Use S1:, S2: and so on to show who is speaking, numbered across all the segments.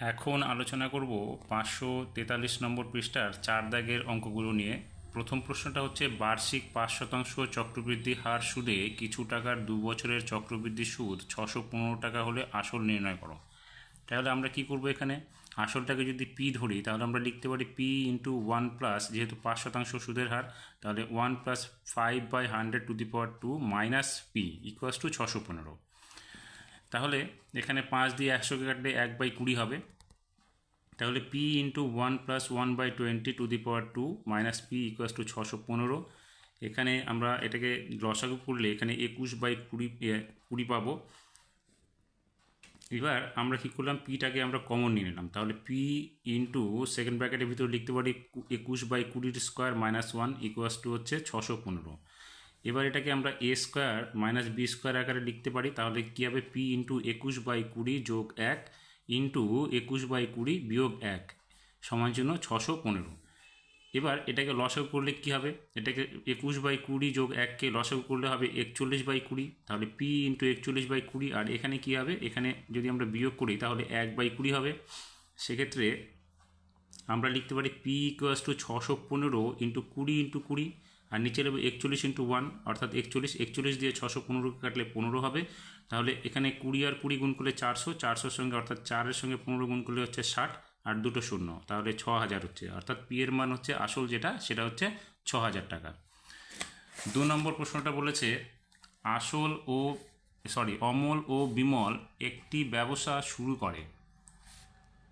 S1: এখন আলোচনা করব পাঁচশো তেতাল্লিশ নম্বর পৃষ্ঠার চার দাগের অঙ্কগুলো নিয়ে। প্রথম প্রশ্নটা হচ্ছে, বার্ষিক পাঁচ শতাংশ চক্রবৃদ্ধি হার সুদে কিছু টাকার দু বছরের চক্রবৃদ্ধি সুদ ছশো পনেরো টাকা হলে আসল নির্ণয় করো। তাহলে আমরা কি করব এখানে? আসলটাকে যদি পি ধরি, তাহলে আমরা লিখতে পারি পি ইন্টু ওয়ান প্লাস, যেহেতু পাঁচ শতাংশ সুদের হার, তাহলে one plus five by hundred to the power two minus P equals to ছশো পনেরো। তাহলে এখানে পাঁচ দিয়ে একশোকে কাটলে এক বাই কুড়ি হবে। তাহলে P into one plus one by twenty to the power two minus P equals to ছশো পনেরো। এখানে আমরা এটাকে লসাগু করলে এখানে একুশ বাই কুড়ি কুড়ি পাবো। এবার আমরা কী করলাম? পিটাকে আমরা কমন নিয়ে নিলাম। তাহলে পি ইন্টু সেকেন্ড ব্র্যাকেটের ভিতরে লিখতে পারি একুশ বাই কুড়ির square minus one equals to হচ্ছে ছশো পনেরো। এবার এটাকে আমরা A square minus B square আকারে লিখতে পারি, তাহলে কী হবে? পি ইন্টু একুশ বাই কুড়ি যোগ এক ইন্টু একুশ বাই কুড়ি বিয়োগ এক সমান জন্য ছশো পনেরো। এবার এটাকে লসাগু করলে কী হবে? এটাকে একুশ বাই কুড়ি যোগ এককে লসাগু করলে হবে একচল্লিশ বাই কুড়ি, তাহলে পি ইন্টু একচল্লিশ বাই কুড়ি, আর এখানে কী হবে? এখানে যদি আমরা বিয়োগ করি, তাহলে এক বাই কুড়ি হবে। সেক্ষেত্রে আমরা লিখতে পারি পি ইকুয়াস টু ছশো পনেরো ইন্টু কুড়ি ইন্টু কুড়ি আর নিচে নেবে একচল্লিশ ইন্টু ওয়ান অর্থাৎ একচল্লিশ একচল্লিশ দিয়ে ছশো পনেরো কাটলে পনেরো হবে। তাহলে এখানে কুড়ি আর কুড়ি গুণ করলে চারশো, চারশোর সঙ্গে অর্থাৎ চারের সঙ্গে পনেরো গুণ করলে হচ্ছে ষাট, আর দুটো শূন্য। তাহলে ছ হাজার হচ্ছে। অর্থাৎ পি এর মান হচ্ছে আসল যেটা, সেটা হচ্ছে ছ হাজার টাকা। দু নম্বর প্রশ্নটা বলেছে, আসল ও সরি অমল ও বিমল একটি ব্যবসা শুরু করে।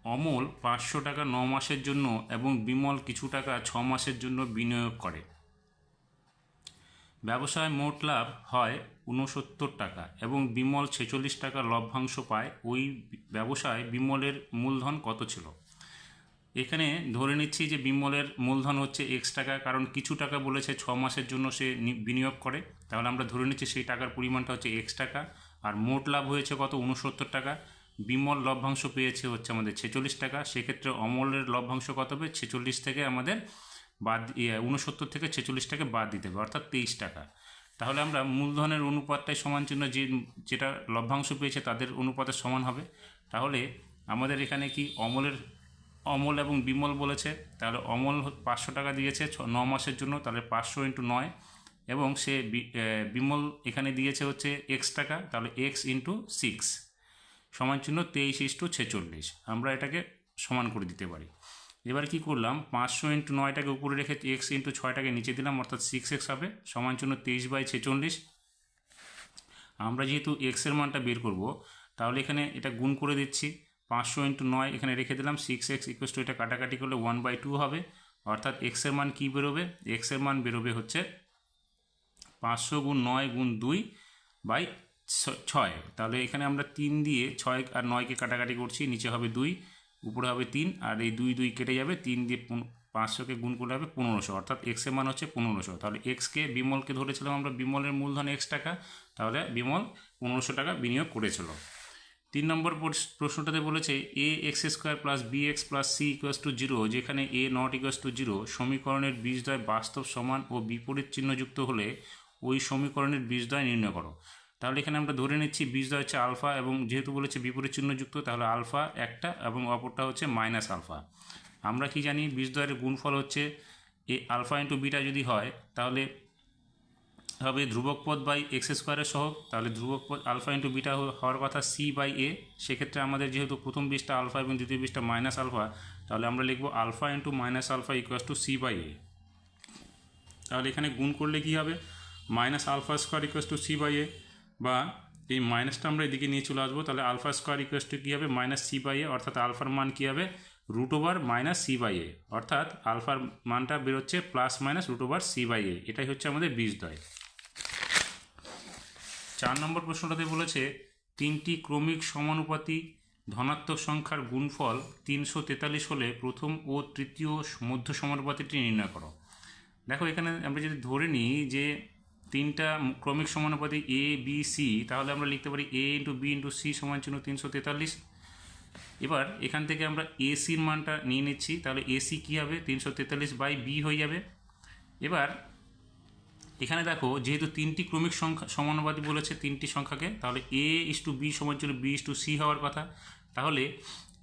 S1: অমল পাঁচশো টাকা ন মাসের জন্য এবং বিমল কিছু টাকা ছ মাসের জন্য বিনিয়োগ করে। ব্যবসায় মোট লাভ হয় ঊনসত্তর টাকা এবং বিমল ছেচল্লিশ টাকা লভ্যাংশ পায়। ওই ব্যবসায় বিমলের মূলধন কত ছিল? এখানে ধরে নিচ্ছি যে বিমলের মূলধন হচ্ছে এক্স টাকা, কারণ কিছু টাকা বলেছে ছ মাসের জন্য সে বিনিয়োগ করে। তাহলে আমরা ধরে নিচ্ছি সেই টাকার পরিমাণটা হচ্ছে এক্স টাকা, আর মোট লাভ হয়েছে কত? উনসত্তর টাকা। বিমল লভ্যাংশ পেয়েছে হচ্ছে আমাদের ছেচল্লিশ টাকা। সেক্ষেত্রে অমলের লভ্যাংশ কত হবে? ছেচল্লিশ থেকে আমাদের বাদ উনসত্তর থেকে ছেচল্লিশ টাকা বাদ দিতে হবে, অর্থাৎ তেইশ টাকা। তাহলে আমরা মূলধনের অনুপাতটাই সমান চিহ্ন যে, যেটা লভ্যাংশ পেয়েছে তাদের অনুপাতের সমান হবে। তাহলে আমাদের এখানে কি অমলের, অমল এবং বিমল বলেছে, তাহলে অমল পাঁচশো টাকা দিয়েছে ন মাসের জন্য, তাহলে পাঁচশো ইন্টু নয়। এবং সে বিমল এখানে দিয়েছে হচ্ছে এক্স টাকা, তাহলে এক্স ইন্টু সিক্স। সমান চিহ্ন তেইশ ইস টু ছেচল্লিশ। আমরা এটাকে সমান করে দিতে পারি। এবার কি করলাম? পাঁচশো ইন্টু নয়টাকে উপরে রেখে এক্স ইন্টু ছয়টাকে নিচে দিলাম, অর্থাৎ সিক্স এক্স হবে। সমান চিহ্ন তেইশ বাই ছেচল্লিশ। আমরা যেহেতু এক্সের মানটা বের করব, তাহলে এখানে এটা গুণ করে দিচ্ছি। পাঁচশো ইন্টু নয় এখানে রেখে দিলাম সিক্স এক্স ইকুয়াস টু এটা কাটাকাটি করলে ওয়ান বাই টু হবে। অর্থাৎ এক্সের মান কী বেরোবে? এক্সের মান বেরোবে হচ্ছে পাঁচশো গুণ নয় গুণ দুই বাই ছয়। তাহলে এখানে আমরা তিন দিয়ে ছয় আর নয়কে কাটাকাটি করছি, নিচে হবে দুই। উপরে হবে তিন, আর এই দুই দুই কেটে যাবে, তিন দিয়ে পাঁচশোকে গুণ করলে হবে পনেরোশো, অর্থাৎ এক্সের মান হচ্ছে পনেরোশো। তাহলে এক্সকে বিমলকে ধরেছিলাম আমরা, বিমলের মূলধন এক্স টাকা, তাহলে বিমল পনেরোশো টাকা বিনিয়োগ করেছিল। তিন নম্বর প্রশ- প্রশ্নটাতে বলেছে A X square plus B X plus C equals to zero যেখানে A not equals to zero সমীকরণের বীজদ্বয় বাস্তব সমান ও বিপরীত চিহ্নযুক্ত হলে ওই সমীকরণের বীজদ্বয় নির্ণয় করো। তাহলে এখানে আমরা ধরে নিচ্ছি বীজদ্বয় হচ্ছে আলফা এবং যেহেতু বলেছে বিপরীত চিহ্নযুক্ত, তাহলে আলফা একটা এবং অপরটা হচ্ছে মাইনাস আলফা। আমরা কি জানি বীজদ্বয়ের গুণফল হচ্ছে এ আলফা ইন্টু বিটা যদি হয়, তাহলে হবে ধ্রুবক পদ বাই এক্স স্কোয়ারের সহগ। তাহলে ধ্রুবক পদ আলফা ইন্টু বিটা হওয়ার কথা সি বাই এ। সেক্ষেত্রে আমাদের যেহেতু প্রথম বীজটা আলফা এবং দ্বিতীয় বীজটা মাইনাস আলফা, তাহলে আমরা লিখব alpha into minus alpha equals to C by A. তাহলে এখানে গুণ করলে কি হবে? Minus alpha square equals to C by A. বা এই মাইনাসটা আমরা এদিকে নিয়ে চলে আসব, তাহলে আলফা স্কোয়ার ইকুয়াস টু কী হবে? মাইনাস সি বাই এ অর্থাৎ আলফার মান কী হবে? Root over minus C by A অর্থাৎ আলফার মানটা বেরোচ্ছে plus minus root over C by A এটাই হচ্ছে আমাদের বীজদ্বয়। চার নম্বর প্রশ্নটাতে বলেছে, তিনটি ক্রমিক সমানুপাতি ধনাত্মক সংখ্যার গুণফল তিনশো তেতাল্লিশ হলে প্রথম ও তৃতীয় মধ্য সমানুপাতিটি নির্ণয় করো। দেখো এখানে আমরা যদি ধরে নিই যে তিনটা ক্রমিক সমানুপাতি এ বি সি তাহলে আমরা লিখতে পারি A into B into C সমান চিহ্ন তিনশো তেতাল্লিশ। এবার এখান থেকে আমরা এসির মানটা নিয়ে নিচ্ছি, তাহলে এসি কী হবে? তিনশো তেতাল্লিশ বাই বি হয়ে যাবে। এবার এখানে দেখো, যেহেতু তিনটি ক্রমিক সংখ্যা সমানুপাতি বলেছে তিনটি সংখ্যাকে, তাহলে এ ইস টু বি সমান ছিল বি ইস টু সি হওয়ার কথা। তাহলে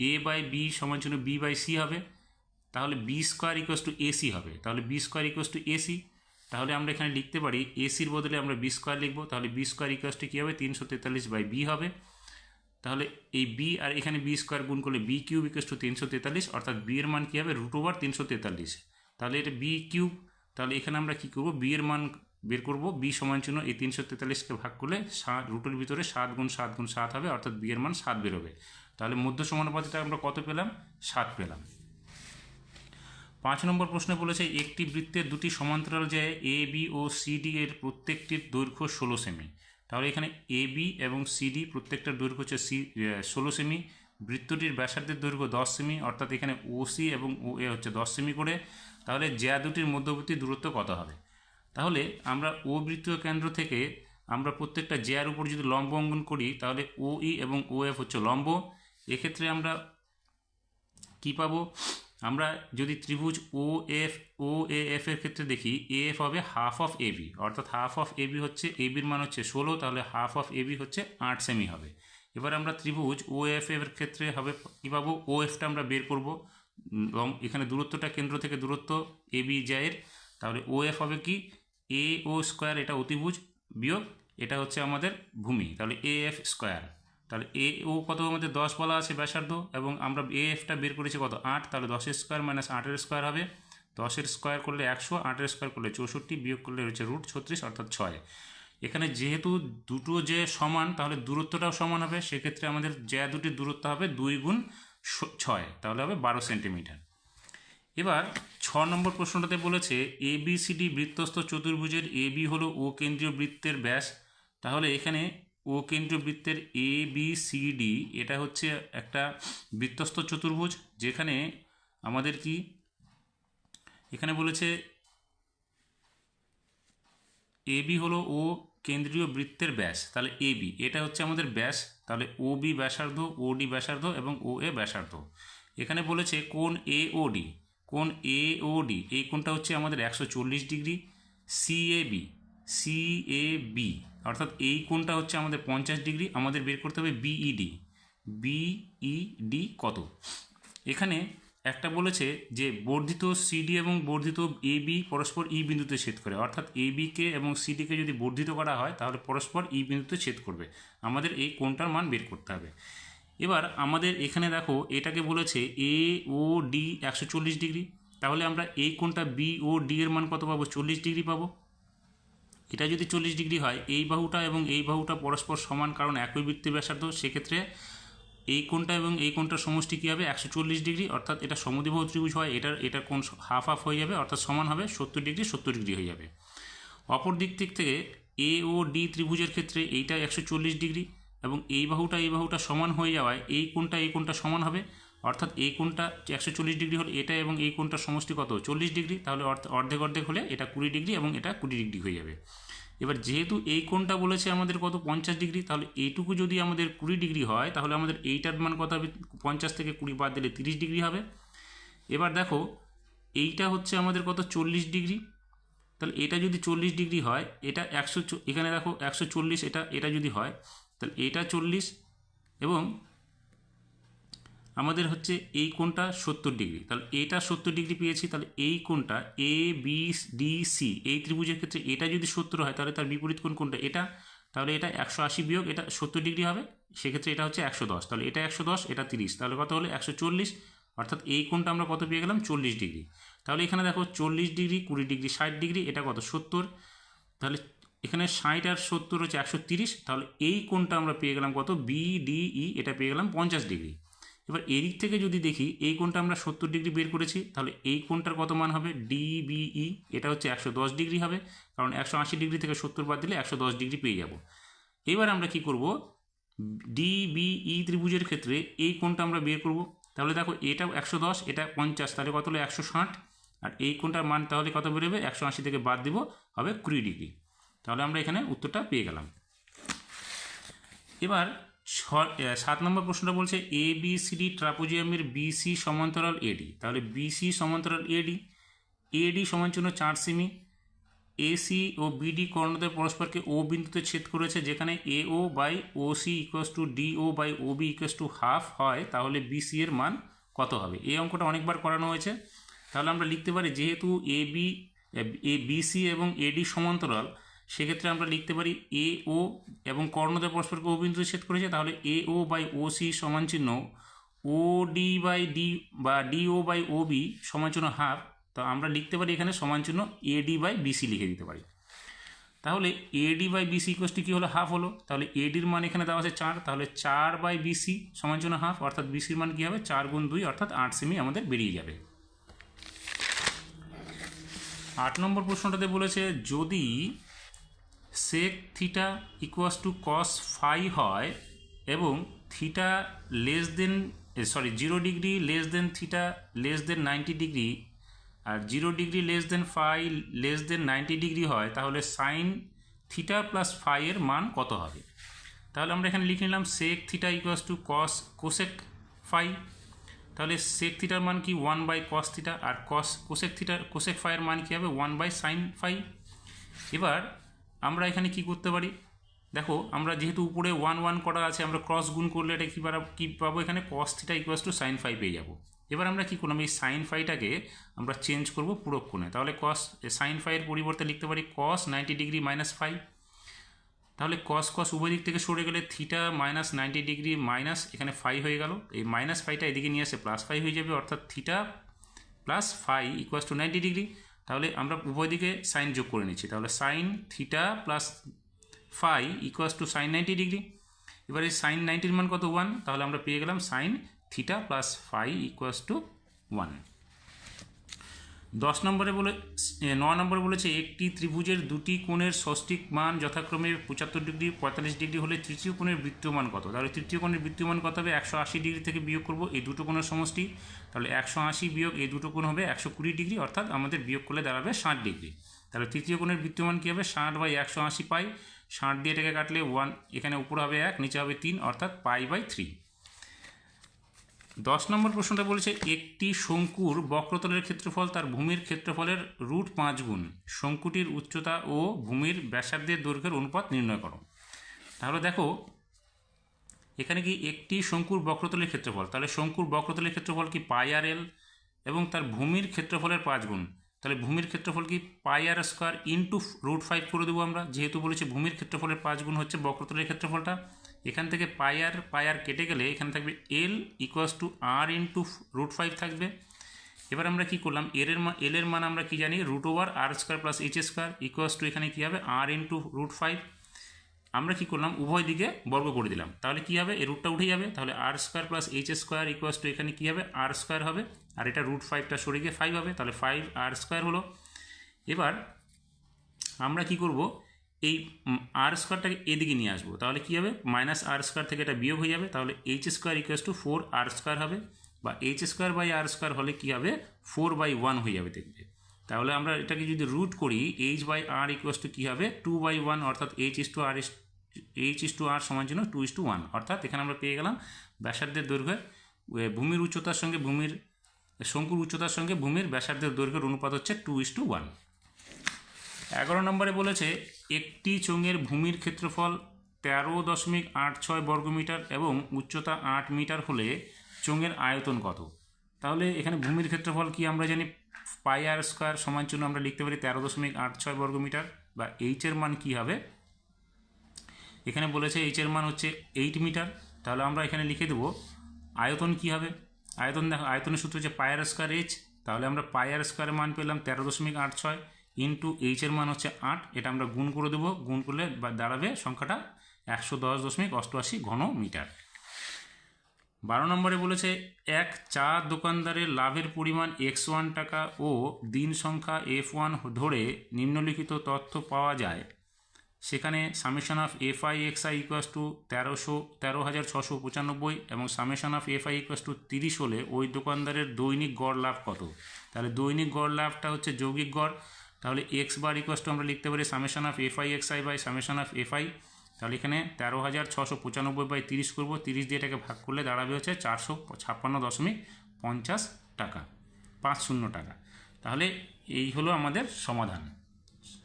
S1: এ বাই বি সমান চিহ্ন বি বাই সি হবে। তাহলে B square equals to AC হবে। তাহলে B square equals to AC তাহলে আমরা এখানে লিখতে পারি এসির বদলে আমরা বি স্কোয়ার লিখব। তাহলে বি স্কোয়ার ইকোয়াস টু কী হবে? তিনশো তেতাল্লিশ বাই বি হবে। তাহলে এই বি আর এখানে বি স্কোয়ার গুণ করলে বি কিউব ইকোয়াস টু তিনশো তেতাল্লিশ, অর্থাৎ বি এর মান কী হবে? রুট ওভার তিনশো তেতাল্লিশ। তাহলে এটা বি কিউব তাহলে এখানে আমরা কী করব? বি এর মান বের করব। বি সমান চিহ্ন এই তিনশো তেতাল্লিশকে ভাগ করলে সাত রুটের ভিতরে সাত গুণ সাত গুণ সাত হবে, অর্থাৎ বি এর মান সাত বেরোবে। তাহলে মধ্য সমানুপাতিটা আমরা কত পেলাম? সাত পেলাম। পাঁচ নম্বর প্রশ্নে বলেছে, একটি বৃত্তের দুটি সমান্তরাল যে এ বি ও সিডি এর প্রত্যেকটির দৈর্ঘ্য ষোলো সেমি। তাহলে এখানে এ বি এবং সিডি প্রত্যেকটার দৈর্ঘ্য হচ্ছে সি ষোলো সেমি। বৃত্তটির ব্যাসার্ধের দৈর্ঘ্য দশ সেমি, অর্থাৎ এখানে ও সি এবং ও এ হচ্ছে দশ সেমি করে। তাহলে জ্যা দুটির মধ্যবর্তী দূরত্ব কত হবে? তাহলে আমরা ও বৃত্তীয় কেন্দ্র থেকে আমরা প্রত্যেকটা জ্যার উপর যদি লম্ব অঙ্কন করি, তাহলে ও ই এবং ও এফ হচ্ছে লম্ব। এক্ষেত্রে আমরা কি পাবো? আমরা যদি ত্রিভুজ ও এফ ও এ এফ এর ক্ষেত্রে দেখি এ এফ হবে হাফ অফ এ বি অর্থাৎ হাফ অফ এ বি হচ্ছে এ বির মান হচ্ছে ষোলো, তাহলে হাফ অফ এ বি হচ্ছে আট সেমি হবে। এবার আমরা ত্রিভুজ ও এফ এর ক্ষেত্রে হবে, কী পাবো? ও এফটা আমরা বের করব এবং এখানে দূরত্বটা কেন্দ্র থেকে দূরত্ব এ বি জায়ের তাহলে ও এফ হবে কি? এ ও স্কোয়ার এটা অতিভুজ বিয়োগ, এটা হচ্ছে আমাদের ভূমি, তাহলে এ এফ স্কোয়ার তাহলে এ, ও কত? আমাদের দশ বলা আছে ব্যাসার্ধ, এবং আমরা এ এফটা বের করেছি কত? আট, তাহলে দশের স্কোয়ার মাইনাস আটের স্কোয়ার হবে। দশের স্কোয়ার করলে একশো, আটের স্কোয়ার করলে চৌষট্টি, বিয়োগ করলে রয়েছে রুট ছত্রিশ, অর্থাৎ ছয়। এখানে যেহেতু দুটো যে সমান, তাহলে দূরত্বটাও সমান হবে, সেক্ষেত্রে আমাদের যে দুটি দূরত্ব হবে দুই গুণ ছয়, তাহলে হবে বারো সেন্টিমিটার এবার ছ নম্বর প্রশ্নটাতে বলেছে, এ, বি, সি, ডি বৃত্তস্থ চতুর্ভুজের এ, বি হলো ও কেন্দ্রীয় বৃত্তের ব্যাস। তাহলে এখানে ও কেন্দ্রীয় বৃত্তের এ বি সি ডি এটা হচ্ছে একটা বৃত্তস্থ চতুর্ভুজ, যেখানে আমাদের কি? এখানে বলেছে এ বি হলো ও কেন্দ্রীয় বৃত্তের ব্যাস, তাহলে এ বি এটা হচ্ছে আমাদের ব্যাস, তাহলে ও বি ব্যাসার্ধ, ও ডি ব্যাসার্ধ এবং ও এ ব্যাসার্ধ। এখানে বলেছে কোন এ ও ডি কোন এ ও ডি এই কোনটা হচ্ছে আমাদের একশো চল্লিশ degree C A B C A B অর্থাৎ এই কোনটা হচ্ছে আমাদের পঞ্চাশ ডিগ্রি, আমাদের বের করতে হবে বিইডি বিইডি কত? এখানে একটা বলেছে যে বর্ধিত সিডি এবং বর্ধিত এ বি পরস্পর ই বিন্দুতে ছেদ করে। অর্থাৎ এ বিকে এবং সিডিকে যদি বর্ধিত করা হয়, তাহলে পরস্পর ই বিন্দুতে ছেদ করবে। আমাদের এই কোনটার মান বের করতে হবে। এবার আমাদের এখানে দেখো, এটাকে বলেছে এ ও ডি একশো চল্লিশ ডিগ্রি। তাহলে আমরা এই কোনটা বি ও ডি এর মান কত পাবো? চল্লিশ ডিগ্রি পাবো। এটা যদি চল্লিশ ডিগ্রি হয়, এই বাহুটা এবং এই বাহুটা পরস্পর সমান কারণ একই বৃত্তি ব্যাসার্ধ, সেক্ষেত্রে এই কোনটা এবং এই কোনটার সমষ্টি কী হবে? একশো চল্লিশ ডিগ্রি। অর্থাৎ এটা সমদ্বিবাহু ত্রিভুজ হয়, এটার, এটা কোন হাফ হাফ হয়ে যাবে, অর্থাৎ সমান হবে সত্তর ডিগ্রি সত্তর ডিগ্রি হয়ে যাবে। অপর দিক দিক থেকে এ ও ডি ত্রিভুজের ক্ষেত্রে এইটা একশো চল্লিশ ডিগ্রি এবং এই বাহুটা এই বাহুটা সমান হয়ে যাওয়ায় এই কোনটা এই কোনটা সমান হবে। অর্থাৎ এই কোনটা একশো চল্লিশ ডিগ্রি হলে এটা এবং এই কোনটার সমষ্টি কত? চল্লিশ ডিগ্রি। তাহলে অর্ধেক অর্ধেক হলে এটা কুড়ি ডিগ্রি এবং এটা কুড়ি ডিগ্রি হয়ে যাবে। এবার যেহেতু এই কোনটা বলেছে আমাদের কত? পঞ্চাশ ডিগ্রি। তাহলে এইটুকু যদি আমাদের কুড়ি ডিগ্রি হয়, তাহলে আমাদের এইটার মান কত হবে? পঞ্চাশ থেকে কুড়ি বাদ দিলে তিরিশ ডিগ্রি হবে। এবার দেখো, এইটা হচ্ছে আমাদের কত? চল্লিশ ডিগ্রি। তাহলে এটা যদি চল্লিশ ডিগ্রি হয়, এটা একশো এখানে দেখো একশো চল্লিশ, এটা এটা যদি হয়, তাহলে এটা চল্লিশ এবং আমাদের হচ্ছে এই কোনটা সত্তর ডিগ্রি। তাহলে এটা সত্তর ডিগ্রি পেয়েছি, তাহলে এই কোনটা এ বি ডি সি এই ত্রিভুজের ক্ষেত্রে এটা যদি সত্তর হয়, তাহলে তার বিপরীত কোন কোনটা এটা, তাহলে এটা একশো আশি বিয়োগ, এটা সত্তর ডিগ্রি হবে, সেক্ষেত্রে এটা হচ্ছে একশো দশ। তাহলে এটা একশো দশ, এটা তিরিশ। তাহলে কত হলো? একশো চল্লিশ। অর্থাৎ এই কোনটা আমরা কত পেয়ে গেলাম? চল্লিশ ডিগ্রি। তাহলে এখানে দেখো চল্লিশ ডিগ্রি, কুড়ি ডিগ্রি, ষাট ডিগ্রি, এটা কত? সত্তর। তাহলে এখানে ষাট আর সত্তর হচ্ছে একশো তিরিশ। তাহলে এই কোনটা আমরা পেয়ে গেলাম কত? বিডিই এটা পেয়ে গেলাম পঞ্চাশ ডিগ্রি। এবার এদিক থেকে যদি দেখি, এই কোনটা আমরা সত্তর ডিগ্রি বের করেছি, তাহলে এই কোনটার কত মান হবে? ডিবিই, এটা হচ্ছে একশো দশ ডিগ্রি হবে, কারণ একশো আশি ডিগ্রি থেকে সত্তর বাদ দিলে একশো দশ ডিগ্রি পেয়ে যাব। এবার আমরা কি করব? ডিবিই ত্রিভুজের ক্ষেত্রে এই কোনটা আমরা বের করব। তাহলে দেখো, এটা একশো দশ, এটা পঞ্চাশ, তাহলে কত হলো? একশো ষাট। আর এই কোনটার মান তাহলে কত বেরোবে? একশো আশি থেকে বাদ দিব, হবে কুড়ি ডিগ্রি। তাহলে আমরা এখানে উত্তরটা পেয়ে গেলাম। এবার সাত নম্বর প্রশ্নটা বলছে এ বি সি ডি ট্রাপোজিয়ামের বিসি সমান্তরাল এডি তাহলে বিসি সমান্তরাল এডি এডি সমান চিহ্ন চার সেমি। এসি ও বিডি কর্ণদ্বয় পরস্পরকে ও বিন্দুতে ছেদ করেছে, যেখানে A O by O C equals to D O by O B equals to half হয়, তাহলে বিসি এর মান কত হবে? এই অঙ্কটা অনেকবার করানো হয়েছে। তাহলে আমরা লিখতে পারি, যেহেতু এ বি এ বিসি এবং এডি সমান্তরাল সেক্ষেত্রে আমরা লিখতে পারি এ ও এবং কর্ণদ্বয় পরস্পরকে ও বিন্দুতে ছেদ করেছে তাহলে এ ও বাই ও সি সমান চিহ্ন ও ডি বাই ডি বা D O by O B সমান চিহ্ন হাফ তো আমরা লিখতে পারি এখানে সমান চিহ্ন এডি বাই বিসি লিখে দিতে পারি। তাহলে এডি বাই বিসি ইকোয়াসটি কী হলো? হাফ হলো। তাহলে এডির মান এখানে দেওয়া আছে চার। তাহলে চার বাই বিসি সমান চিহ্ন হাফ অর্থাৎ বিসির মান কী হবে? চার গুণ দুই, অর্থাৎ আট সেমি আমাদের বেরিয়ে যাবে। আট নম্বর প্রশ্নটাতে বলেছে, যদি sec theta equals to cos phi হয় এবং theta less than sorry zero degree less than theta less than ninety degree আর zero degree less than phi less than ninety degree হয়, তাহলে সাইন থিটা প্লাস ফাই এর মান কত হবে? তাহলে আমরা এখানে লিখে নিলাম sec theta equals to cos cosec phi তাহলে সেক থিটার মান কি? ওয়ান বাই কস থিটা আর কস কোসেক থিটার কোসেক ফাইয়ের মান কী হবে? ওয়ান বাই সাইন ফাই এবার আমরা এখানে কি করতে পারি? দেখো, আমরা যেহেতু উপরে ওয়ান ওয়ান করা আছে, আমরা ক্রস গুণ করলে এটা কী পারা কী পাবো এখানে? Cos theta equals to sine phi পেয়ে যাব। এবার আমরা কী করলাম? এই সাইন ফাইটাকে আমরা চেঞ্জ করব পূরক কোণে। তাহলে কস সাইন ফাইয়ের পরিবর্তে লিখতে পারি cos ninety degree minus five তাহলে কস কস উভয় দিক থেকে সরে গেলে theta minus ninety degree minus এখানে ফাই হয়ে গেল। এই মাইনাস ফাইটা এদিকে নিয়ে আসে প্লাস ফাই হয়ে যাবে, অর্থাৎ theta plus phi equals to ninety degree তাহলে আমরা উভয় দিকে সাইন যোগ করে নিচ্ছি। তাহলে sine theta plus phi equals to sine ninety degree এবারে সাইন নাইনটির মান কত? ওয়ান তাহলে আমরা পেয়ে গেলাম sine theta plus phi equals to one দশ নম্বরে বলে ন নম্বরে বলেছে, একটি ত্রিভুজের দুটি কোণের ষষ্ঠিক মান যথাক্রমে পঁচাত্তর ডিগ্রি, পঁয়তাল্লিশ ডিগ্রি হলে তৃতীয় কোণের বৃত্তীয় মান কত? তাহলে তৃতীয় কোণের বৃত্তীয় মান কত হবে? একশো আশি ডিগ্রি থেকে বিয়োগ করব, এই দুটো কোণের সমষ্টি। তাহলে একশো আশি বিয়োগ এই দুটো কোণ হবে একশো কুড়ি ডিগ্রি, অর্থাৎ আমাদের বিয়োগ করলে দাঁড়াবে ষাট ডিগ্রি। তাহলে তৃতীয় কোণের বৃত্তীয় মান কী হবে? ষাট বাই একশো আশি পাই। ষাট দিয়ে এটাকে কাটলে ওয়ান এখানে উপরে হবে এক, নিচে হবে তিন, অর্থাৎ পাই বাই থ্রি দশ নম্বর প্রশ্নটা বলেছে, একটি শঙ্কুর বক্রতলের ক্ষেত্রফল তার ভূমির ক্ষেত্রফলের রুট পাঁচ গুণ। শঙ্কুটির উচ্চতা ও ভূমির ব্যাসার্ধের দৈর্ঘ্যের অনুপাত নির্ণয় করো। তাহলে দেখো, এখানে কি একটি শঙ্কুর বক্রতলের ক্ষেত্রফল? তাহলে শঙ্কুর বক্রতলের ক্ষেত্রফল কি পাই আর এল? এবং তার ভূমির ক্ষেত্রফলের পাঁচ গুণ। তাহলে ভূমির ক্ষেত্রফল কি pi r square into root five করে দেবো আমরা? যেহেতু বলেছি ভূমির ক্ষেত্রফলের পাঁচ গুণ হচ্ছে বক্রতলের ক্ষেত্রফলটা। এখান থেকে পায়ার পায়ার কেটে গেলে এখানে থাকবে l equals to r into root five থাকবে। এবার আমরা কি করলাম? এর এর মান এল এর মান আমরা কি জানি? Root over r square plus h square equals to এখানে কী হবে? আর ইন্টু রুট ফাইভ আমরা কি করলাম? উভয় দিকে বর্গ করে দিলাম। তাহলে কি হবে? এই রুটটা উঠে যাবে। তাহলে r square plus h square equals to এখানে কী হবে? আর স্কোয়ার হবে। আর এটা রুট ফাইভটা সরে গিয়ে ফাইভ হবে। তাহলে ফাইভ আর স্কোয়ার হলো। এবার আমরা কি করব? এই আর স্কোয়ারটাকে এদিকে নিয়ে আসব। তাহলে কী হবে? মাইনাস আর স্কোয়ার থেকে এটা বিয়োগ হয়ে যাবে। তাহলে h square equals to four r square হবে। বা h square by r square হলে কী হবে? ফোর বাই ওয়ান হয়ে যাবে দেখবে। তাহলে আমরা এটাকে যদি রুট করি h by r equals to কী হবে? টু বাই ওয়ান অর্থাৎ h is two r h is two r সমান জন্য টু ইস টু ওয়ান অর্থাৎ এখানে আমরা পেয়ে গেলাম ব্যাসার্ধের দৈর্ঘ্য ভূমির উচ্চতার সঙ্গে ভূমির, শঙ্কুর উচ্চতার সঙ্গে ভূমির ব্যাসার্ধের দৈর্ঘ্যের অনুপাত হচ্ছে টু ইস টু ওয়ান এগারো নম্বরে বলেছে একটি চোঙের ভূমির ক্ষেত্রফল তেরো দশমিক আট ছয় বর্গমিটার এবং উচ্চতা আট মিটার হলে চোঙের আয়তন কত? তাহলে এখানে ভূমির ক্ষেত্রফল কি আমরা জানি? পাই আর স্কোয়ার সমান চিহ্ন আমরা লিখতে পারি তেরো দশমিক আট ছয় বর্গমিটার বা এইচের মান কি হবে? এখানে বলেছে এইচের মান হচ্ছে এইট মিটার। তাহলে আমরা এখানে লিখে দেবো, আয়তন কি হবে? আয়তন দেখো, আয়তনের সূত্র হচ্ছে পায়ার স্কোয়ার এইচ তাহলে আমরা পায়ার স্কোয়ারের মান পেলাম তেরো দশমিক আট ছয়। ইন্টু এইচের মান হচ্ছে আট, এটা আমরা গুণ করে দেবো। গুণ করলে দাঁড়াবে সংখ্যাটা একশো দশ দশমিক অষ্টআশি ঘন মিটার বারো নম্বরে বলেছে, এক চা দোকানদারের লাভের পরিমাণ এক্স ওয়ান টাকা ও দিন সংখ্যা এফ ওয়ান ধরে নিম্নলিখিত তথ্য পাওয়া যায়। সেখানে summation of f i x i equals to তেরোশো, তেরো হাজার ছশো পঁচানব্বই এবং summation of f i equals to তিরিশ হলে ওই দোকানদারের দৈনিক গড় লাভ কত? তাহলে দৈনিক গড় লাভটা হচ্ছে যৌগিক গড়। তাহলে এক্স বার রিকোয়েস্ট টু আমরা লিখতে পারি summation of f i x i by summation of f i তাহলে এখানে তেরো হাজার ছশো পঁচানব্বই বাই তিরিশ করব। তিরিশ দিয়ে এটাকে ভাগ করলে দাঁড়াবে হচ্ছে চারশো ছাপ্পান্ন দশমিক পঞ্চাশ টাকা পাঁচ শূন্য টাকা। তাহলে এই হলো আমাদের সমাধান।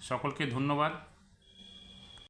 S1: সকলকে ধন্যবাদ।